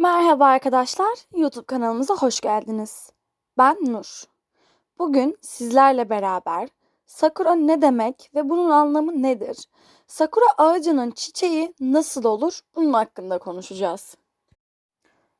Merhaba arkadaşlar, YouTube kanalımıza hoş geldiniz. Ben Nur. Bugün sizlerle beraber sakura ne demek ve bunun anlamı nedir? Sakura ağacının çiçeği nasıl olur? Bunun hakkında konuşacağız.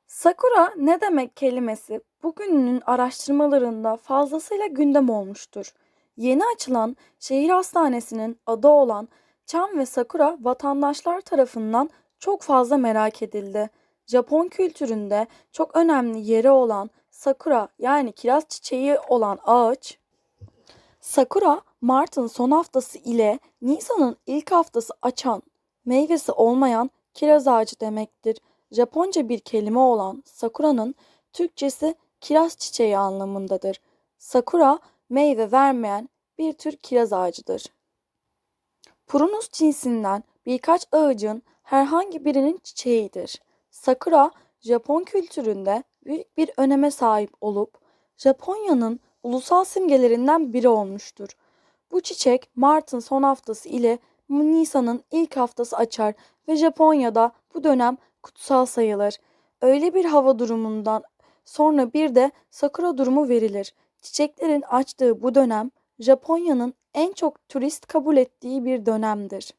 Sakura ne demek kelimesi bugünün araştırmalarında fazlasıyla gündem olmuştur. Yeni açılan şehir hastanesinin adı olan Çam ve Sakura vatandaşlar tarafından çok fazla merak edildi. Japon kültüründe çok önemli yeri olan sakura yani kiraz çiçeği olan ağaç, sakura Mart'ın son haftası ile Nisan'ın ilk haftası açan, meyvesi olmayan kiraz ağacı demektir. Japonca bir kelime olan sakura'nın Türkçesi kiraz çiçeği anlamındadır. Sakura meyve vermeyen bir tür kiraz ağacıdır. Prunus cinsinden birkaç ağacın herhangi birinin çiçeğidir. Sakura, Japon kültüründe büyük bir öneme sahip olup Japonya'nın ulusal simgelerinden biri olmuştur. Bu çiçek Mart'ın son haftası ile Nisan'ın ilk haftası açar ve Japonya'da bu dönem kutsal sayılır. Öyle bir hava durumundan sonra bir de sakura durumu verilir. Çiçeklerin açtığı bu dönem Japonya'nın en çok turist kabul ettiği bir dönemdir.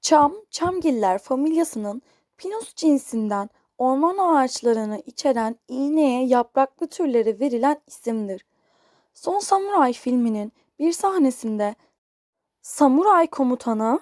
Çam, çamgiller familyasının Pinus cinsinden orman ağaçlarını içeren iğneye yapraklı türleri verilen isimdir. Son Samuray filminin bir sahnesinde samuray komutanı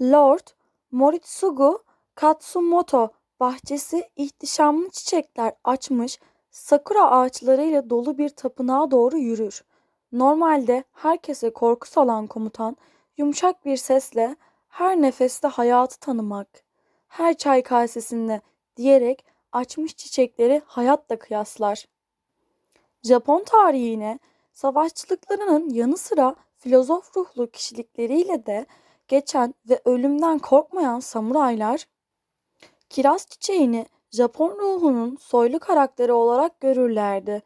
Lord Moritsugu Katsumoto bahçesi ihtişamlı çiçekler açmış sakura ağaçlarıyla dolu bir tapınağa doğru yürür. Normalde herkese korku salan komutan yumuşak bir sesle her nefeste hayatı tanımak, her çay kasesinde diyerek açmış çiçekleri hayatla kıyaslar. Japon tarihine savaşçılıklarının yanı sıra filozof ruhlu kişilikleriyle de geçen ve ölümden korkmayan samuraylar, kiraz çiçeğini Japon ruhunun soylu karakteri olarak görürlerdi.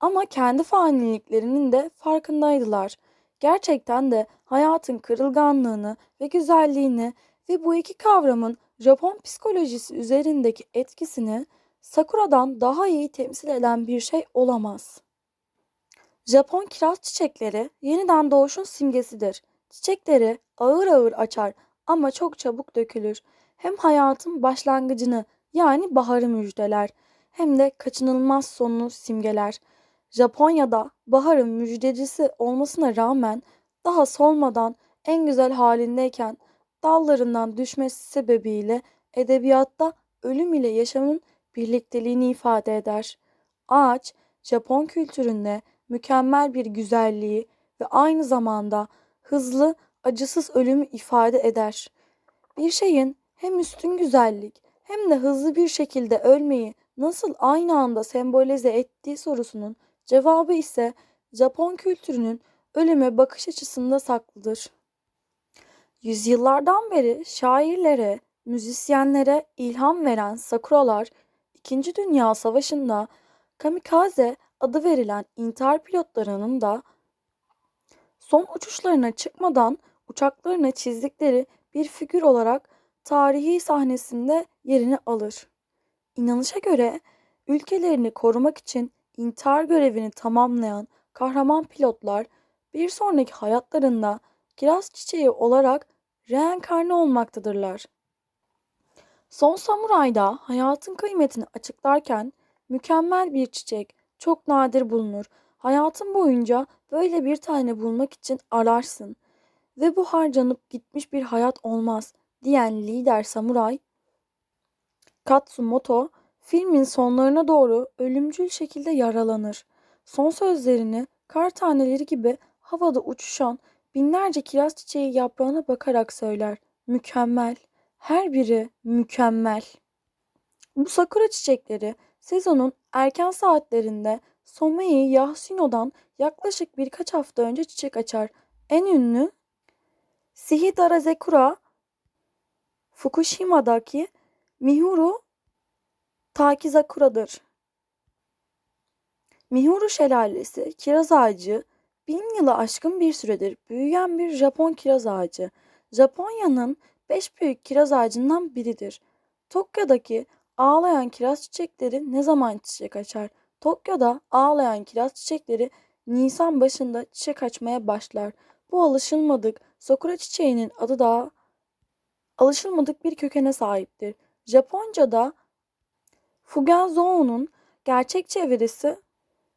Ama kendi faniliklerinin de farkındaydılar. Gerçekten de hayatın kırılganlığını ve güzelliğini ve bu iki kavramın Japon psikolojisi üzerindeki etkisini Sakura'dan daha iyi temsil eden bir şey olamaz. Japon kiraz çiçekleri yeniden doğuşun simgesidir. Çiçekleri ağır ağır açar ama çok çabuk dökülür. Hem hayatın başlangıcını yani baharı müjdeler hem de kaçınılmaz sonunu simgeler. Japonya'da baharın müjdecisi olmasına rağmen daha solmadan en güzel halindeyken dallarından düşmesi sebebiyle edebiyatta ölüm ile yaşamın birlikteliğini ifade eder. Ağaç, Japon kültüründe mükemmel bir güzelliği ve aynı zamanda hızlı, acısız ölümü ifade eder. Bir şeyin hem üstün güzellik hem de hızlı bir şekilde ölmeyi nasıl aynı anda sembolize ettiği sorusunun cevabı ise Japon kültürünün ölüme bakış açısında saklıdır. Yüzyıllardan beri şairlere, müzisyenlere ilham veren sakuralar, İkinci Dünya Savaşı'nda kamikaze adı verilen intihar pilotlarının da son uçuşlarına çıkmadan uçaklarını çizdikleri bir figür olarak tarihi sahnesinde yerini alır. İnanışa göre ülkelerini korumak için intihar görevini tamamlayan kahraman pilotlar bir sonraki hayatlarında kiraz çiçeği olarak reenkarne olmaktadırlar. Son Samuray'da hayatın kıymetini açıklarken mükemmel bir çiçek çok nadir bulunur. Hayatın boyunca böyle bir tane bulmak için ararsın ve bu harcanıp gitmiş bir hayat olmaz diyen lider samuray Katsumoto filmin sonlarına doğru ölümcül şekilde yaralanır. Son sözlerini kar taneleri gibi havada uçuşan binlerce kiraz çiçeği yaprağına bakarak söyler. Mükemmel. Her biri mükemmel. Bu sakura çiçekleri sezonun erken saatlerinde Somei Yasuno'dan yaklaşık birkaç hafta önce çiçek açar. En ünlü Sihidara Zekura Fukushima'daki Mihuru Takizakura'dır. Mihuru Şelalesi kiraz ağacı bin yılı aşkın bir süredir büyüyen bir Japon kiraz ağacı. Japonya'nın beş büyük kiraz ağacından biridir. Tokyo'daki ağlayan kiraz çiçekleri ne zaman çiçek açar? Tokyo'da ağlayan kiraz çiçekleri Nisan başında çiçek açmaya başlar. Bu alışılmadık sakura çiçeğinin adı da alışılmadık bir kökene sahiptir. Japonca'da Fugenzou'nun gerçek çevirisi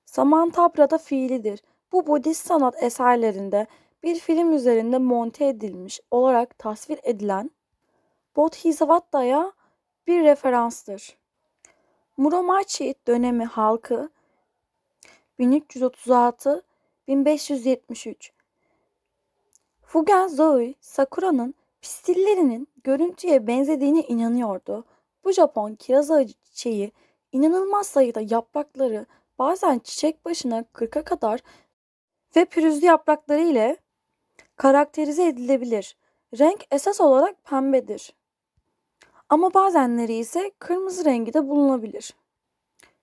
Samantabra'da fiilidir. Bu Budist sanat eserlerinde bir film üzerinde monte edilmiş olarak tasvir edilen Bodhisattva'ya bir referanstır. Muromachi dönemi halkı 1336-1573 Fugenzoi Sakura'nın pistillerinin görüntüye benzediğine inanıyordu. Bu Japon kiraz ağacı çiçeği inanılmaz sayıda yaprakları bazen çiçek başına 40'a kadar ve pürüzlü yaprakları ile karakterize edilebilir. Renk esas olarak pembedir. Ama bazenleri ise kırmızı rengi de bulunabilir.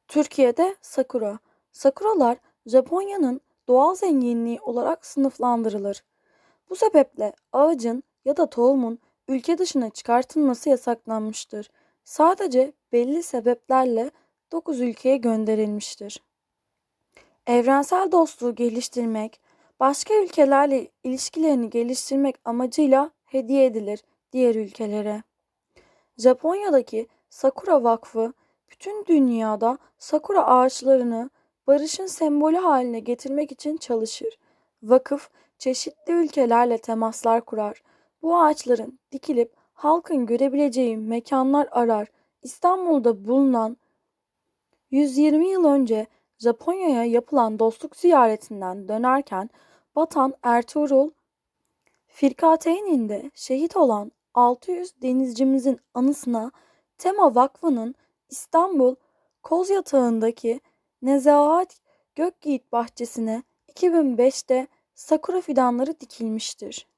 Türkiye'de sakura. Sakuralar Japonya'nın doğal zenginliği olarak sınıflandırılır. Bu sebeple ağacın ya da tohumun ülke dışına çıkartılması yasaklanmıştır. Sadece belli sebeplerle 9 ülkeye gönderilmiştir. Evrensel dostluğu geliştirmek, başka ülkelerle ilişkilerini geliştirmek amacıyla hediye edilir diğer ülkelere. Japonya'daki Sakura Vakfı bütün dünyada sakura ağaçlarını barışın sembolü haline getirmek için çalışır. Vakıf çeşitli ülkelerle temaslar kurar. Bu ağaçların dikilip halkın görebileceği mekanlar arar. İstanbul'da bulunan 120 yıl önce Japonya'ya yapılan dostluk ziyaretinden dönerken Batan Ertuğrul Firkateyn'inde şehit olan 600 denizcimizin anısına Tema Vakfı'nın İstanbul Kozyatağı'ndaki Nezahat Gökyiğit bahçesine 2005'te sakura fidanları dikilmiştir.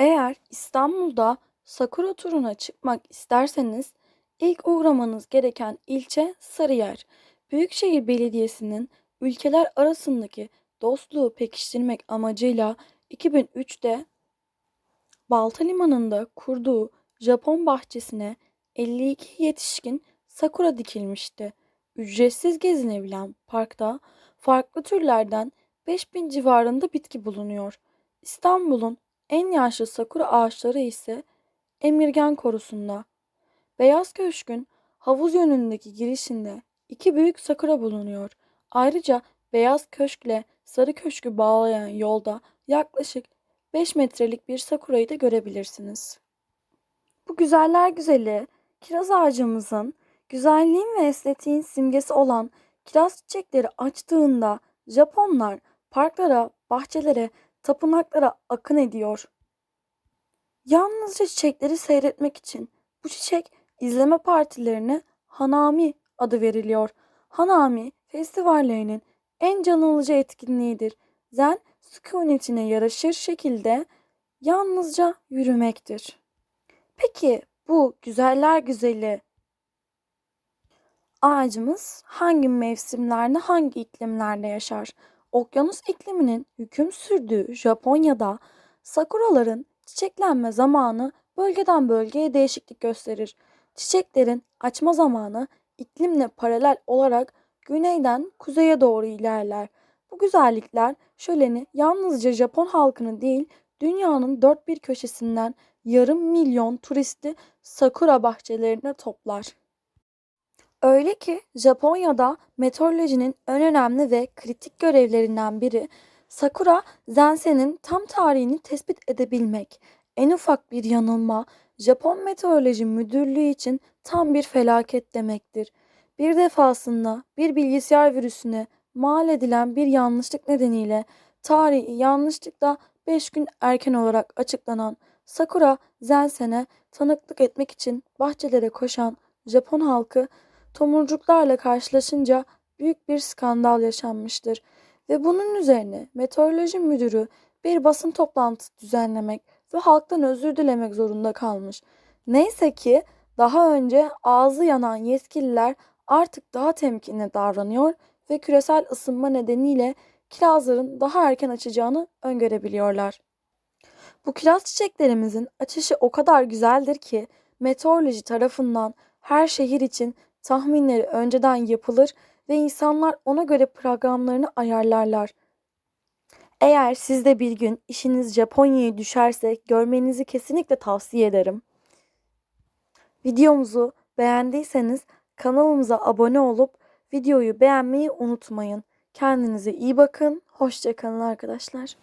Eğer İstanbul'da sakura turuna çıkmak isterseniz ilk uğramanız gereken ilçe Sarıyer. Büyükşehir Belediyesi'nin ülkeler arasındaki dostluğu pekiştirmek amacıyla 2003'te Balta Limanı'nda kurduğu Japon bahçesine 52 yetişkin sakura dikilmişti. Ücretsiz gezinebilen parkta farklı türlerden 5000 civarında bitki bulunuyor. İstanbul'un en yaşlı sakura ağaçları ise Emirgan Korusu'nda. Beyaz Köşk'ün havuz yönündeki girişinde iki büyük sakura bulunuyor. Ayrıca Beyaz Köşk ile Sarı Köşk'ü bağlayan yolda yaklaşık 5 metrelik bir sakurayı da görebilirsiniz. Bu güzeller güzeli kiraz ağacımızın güzelliğin ve estetiğin simgesi olan kiraz çiçekleri açtığında Japonlar parklara, bahçelere, tapınaklara akın ediyor. Yalnızca çiçekleri seyretmek için bu çiçek izleme partilerine Hanami adı veriliyor. Hanami festivallerinin en canlıcı etkinliğidir. Zen sükunetine yaraşır şekilde yalnızca yürümektir. Peki bu güzeller güzeli ağacımız hangi mevsimlerde, hangi iklimlerde yaşar? Okyanus ikliminin hüküm sürdüğü Japonya'da sakuraların çiçeklenme zamanı bölgeden bölgeye değişiklik gösterir. Çiçeklerin açma zamanı iklimle paralel olarak güneyden kuzeye doğru ilerler. Bu güzellikler şöleni yalnızca Japon halkını değil, dünyanın dört bir köşesinden yarım milyon turisti sakura bahçelerine toplar. Öyle ki Japonya'da meteorolojinin en önemli ve kritik görevlerinden biri sakura zensenin tam tarihini tespit edebilmek. En ufak bir yanılma Japon Meteoroloji Müdürlüğü için tam bir felaket demektir. Bir defasında bir bilgisayar virüsüne mal edilen bir yanlışlık nedeniyle tarihi yanlışlıkla 5 gün erken olarak açıklanan Sakura Zensen'e tanıklık etmek için bahçelere koşan Japon halkı tomurcuklarla karşılaşınca büyük bir skandal yaşanmıştır ve bunun üzerine meteoroloji müdürü bir basın toplantısı düzenlemek ve halktan özür dilemek zorunda kalmış. Neyse ki daha önce ağzı yanan yetkililer artık daha temkinli davranıyor ve küresel ısınma nedeniyle kirazların daha erken açacağını öngörebiliyorlar. Bu kiraz çiçeklerimizin açışı o kadar güzeldir ki meteoroloji tarafından her şehir için tahminleri önceden yapılır ve insanlar ona göre programlarını ayarlarlar. Eğer siz de bir gün işiniz Japonya'ya düşerse görmenizi kesinlikle tavsiye ederim. Videomuzu beğendiyseniz kanalımıza abone olup videoyu beğenmeyi unutmayın. Kendinize iyi bakın. Hoşça kalın arkadaşlar.